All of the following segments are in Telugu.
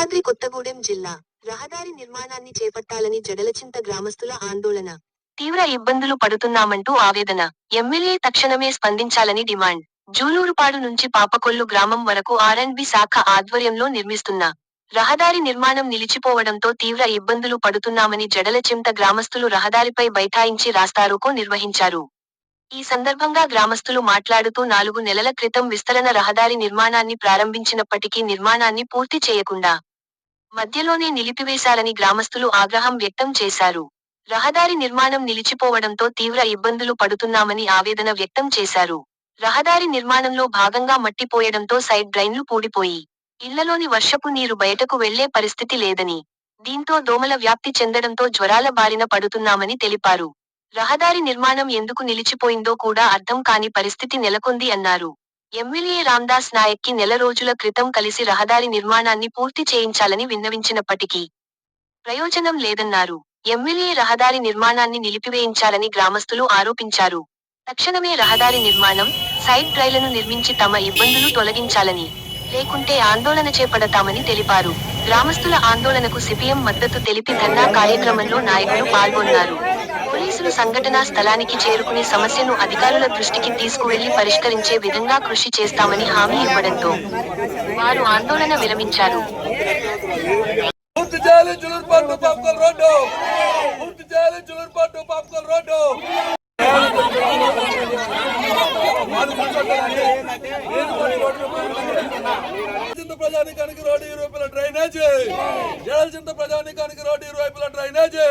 యాదాద్రి కొత్తగూడెం జిల్లా రహదారి నిర్మాణాన్ని చేపట్టాలని జడలచింత గ్రామస్తుల ఆందోళన. తీవ్ర ఇబ్బందులు పడుతున్నామంటూ ఆవేదన. ఎమ్మెల్యే తక్షణమే స్పందించాలని డిమాండ్. జూలూరుపాడు నుంచి పాపకొల్లు గ్రామం వరకు ఆర్ఎండ్బి శాఖ ఆధ్వర్యంలో నిర్మిస్తున్న రహదారి నిర్మాణం నిలిచిపోవడంతో తీవ్ర ఇబ్బందులు పడుతున్నామని జడలచింత గ్రామస్తులు రహదారిపై బైఠాయించి రాస్తారోకో నిర్వహించారు. ఈ సందర్భంగా గ్రామస్తులు మాట్లాడుతూ నాలుగు నెలల క్రితం విస్తరణ రహదారి నిర్మాణాన్ని ప్రారంభించినప్పటికీ నిర్మాణాన్ని పూర్తి చేయకుండా మధ్యలోనే నిలిపివేశారని గ్రామస్తులు ఆగ్రహం వ్యక్తం చేశారు. రహదారి నిర్మాణం నిలిచిపోవడంతో తీవ్ర ఇబ్బందులు పడుతున్నామని ఆవేదన వ్యక్తం చేశారు. రహదారి నిర్మాణంలో భాగంగా మట్టిపోయడంతో సైడ్ డ్రైన్లు పూడిపోయి ఇళ్ళలోని వర్షపు నీరు బయటకు వెళ్ళే పరిస్థితి లేదని దీంతో దోమల వ్యాప్తి చెందడంతో జ్వరాల బారిన పడుతున్నామని తెలిపారు. రహదారి నిర్మాణం ఎందుకు నిలిచిపోయిందో కూడా అర్థం కాని పరిస్థితి నెలకొంది అన్నారు. ఎమ్మెల్యే రామ్దాస్ నాయక్కి నెల రోజుల క్రితం కలిసి రహదారి నిర్మాణాన్ని పూర్తి చేయించాలని విన్నవించినప్పటికీ ప్రయోజనం లేదన్నారు. ఎమ్మెల్యే రహదారి నిర్మాణాన్ని నిలిపివేయించాలని గ్రామస్తులు ఆరోపించారు. తక్షణమే రహదారి నిర్మాణం సైడ్ డ్రైలను నిర్మించి తమ ఇబ్బందులు తొలగించాలని లేకుంటే ఆందోళన చేపడతామని తెలిపారు. గ్రామస్తుల ఆందోళనకు సిపిఎం మద్దతు తెలిపి ధర్నా కార్యక్రమంలో నాయకులు పాల్గొన్నారు. పోలీసులు సంఘటనా స్థలానికి చేరుకుని సమస్యను అధికారుల దృష్టికి తీసుకువెళ్ళి పరిష్కరించే విధంగా కృషి చేస్తామని హామీ ఇవ్వడంతో వారు ఆందోళన విరమించారు పూర్తి చేయాలి జులూరుపాటు పాపకల్ రోడ్డు పూర్తి చేయాలి జులూరుపాటు పాపకల్ రోడ్డు చింత ప్రజానికానికి రోడ్డు ఇరువైపుల డ్రైనేజీ జడల చింత ప్రజానికానికి రోడ్డు ఇరువైపుల డ్రైనేజీ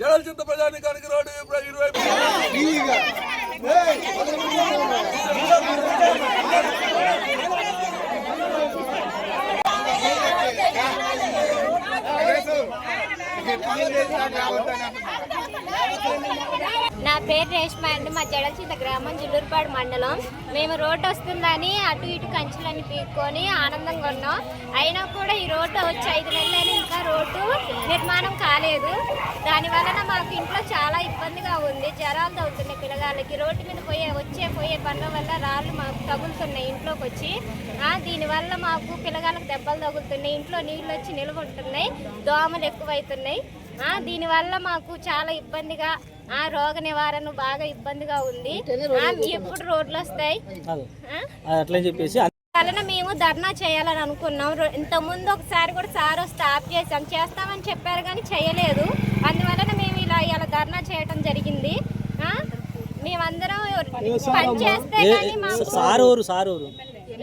జడల చింత ప్రజానికానికి రోడ్డు ఇరు- ఇరువైపు నా పేరు రేష్మ అండి. మా జడచిత గ్రామం జుల్లూరుపాడు మండలం. మేము రోడ్డు వస్తుందని అటు ఇటు కంచులన్నీ పీక్కొని ఆనందంగా ఉన్నాం. అయినా కూడా ఈ రోడ్డు వచ్చి ఐదు నెలలైనా ఇంకా రోడ్డు నిర్మాణం కాలేదు. దానివలన మాకు ఇంట్లో చాలా ఇబ్బందిగా ఉంది. జ్వరాలు తగ్గుతున్నాయి పిల్లగాళ్ళకి. రోడ్డు మీద పోయే వచ్చే పోయే పనుల వల్ల రాళ్ళు మాకు తగులుతున్నాయి ఇంట్లోకి వచ్చి దీనివల్ల మాకు పిల్లగాళ్ళకి దెబ్బలు తగులుతున్నాయి. ఇంట్లో నీళ్ళు వచ్చి నిల్వ ఉంటున్నాయి. దోమలు ఎక్కువ అవుతున్నాయి దీనివల్ల మాకు చాలా ఇబ్బందిగా ఆ రోగ నివారణ బాగా ఇబ్బందిగా ఉంది. ఆ, ఎప్పుడు రోడ్లు వస్తాయి? అట్లే చెప్పేసి వలన మేము ధర్నా చేయాలని అనుకున్నాం. రో- ఇంత ముందు ఒకసారి కూడా సార్ ఆప్ చేసాం. చేస్తామని చెప్పారు కానీ చేయలేదు. అందువలన మేము ఇలా ఇలా ధర్నా చేయటం జరిగింది. ఆ? మేమందరం పని చేస్తే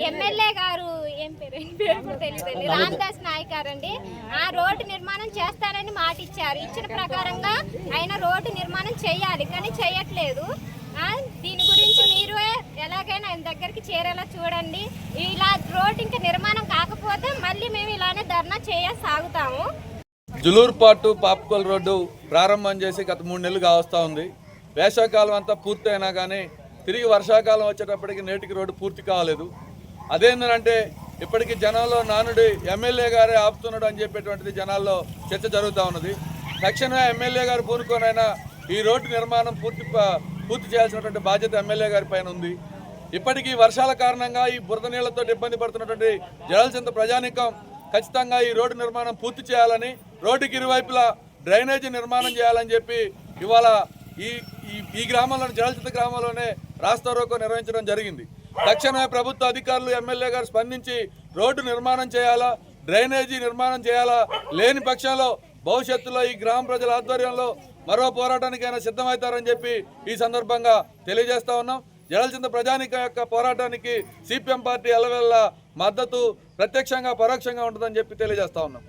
ఎమ్మెల్యే గారు ఏం పేరు? పేరు కూడా రామదాస్ నాయక్ గారండి. ఆ రోడ్డు నిర్మాణం చేస్తారని మాట ఇచ్చారు ఇచ్చిన ప్రకారంగా చేయాలి కానీ చేయట్లేదు. దీని గురించి మీరు ఎలాగైనా ఆయన దగ్గరికి చేరేలా చూడండి. ఇలా రోడ్డు ఇంకా నిర్మాణం కాకపోతే మళ్ళీ మేము ఇలానే ధర్నా చేయ సాగుతాము జులూరుపాటు పాపకోల్ రోడ్డు ప్రారంభం చేసి గత మూడు నెలలు కావస్తూ ఉంది. వేసవకాలం అంతా పూర్తయినా కానీ తిరిగి వర్షాకాలం వచ్చేటప్పటికి నేటికి రోడ్డు పూర్తి కాలేదు. అదేంటంటే ఇప్పటికీ జనంలో నానుడి ఎమ్మెల్యే గారే ఆపుతున్నాడు అని చెప్పేటువంటిది జనాల్లో చర్చ జరుగుతూ ఉన్నది. తక్షణమే ఎమ్మెల్యే గారు పూనుకోనైనా ఈ రోడ్డు నిర్మాణం పూర్తి పూర్తి చేయాల్సినటువంటి బాధ్యత ఎమ్మెల్యే గారి పైన ఉంది. ఇప్పటికీ వర్షాల కారణంగా ఈ బురద నీళ్ళతో ఇబ్బంది పడుతున్నటువంటి జలసింత ప్రజానికం ఖచ్చితంగా ఈ రోడ్డు నిర్మాణం పూర్తి చేయాలని రోడ్డుకి ఇరువైపులా డ్రైనేజీ నిర్మాణం చేయాలని చెప్పి ఇవాళ ఈ ఈ- ఈ గ్రామంలోని జలసింత గ్రామంలోనే రాస్తా రోకో నిర్వహించడం జరిగింది. తక్షణమే ప్రభుత్వ అధికారులు ఎమ్మెల్యే గారు స్పందించి రోడ్డు నిర్మాణం చేయాలా డ్రైనేజీ నిర్మాణం చేయాలా లేని పక్షంలో భవిష్యత్తులో ఈ గ్రామ ప్రజల ఆధ్వర్యంలో మరో పోరాటానికైనా సిద్ధమవుతారని చెప్పి ఈ సందర్భంగా తెలియజేస్తా ఉన్నాం. జడల్చింత ప్రజానిక యొక్క పోరాటానికి సిపిఎం పార్టీ ఎల్లవెల్ల మద్దతు ప్రత్యక్షంగా పరోక్షంగా ఉంటుందని చెప్పి తెలియజేస్తా ఉన్నాం.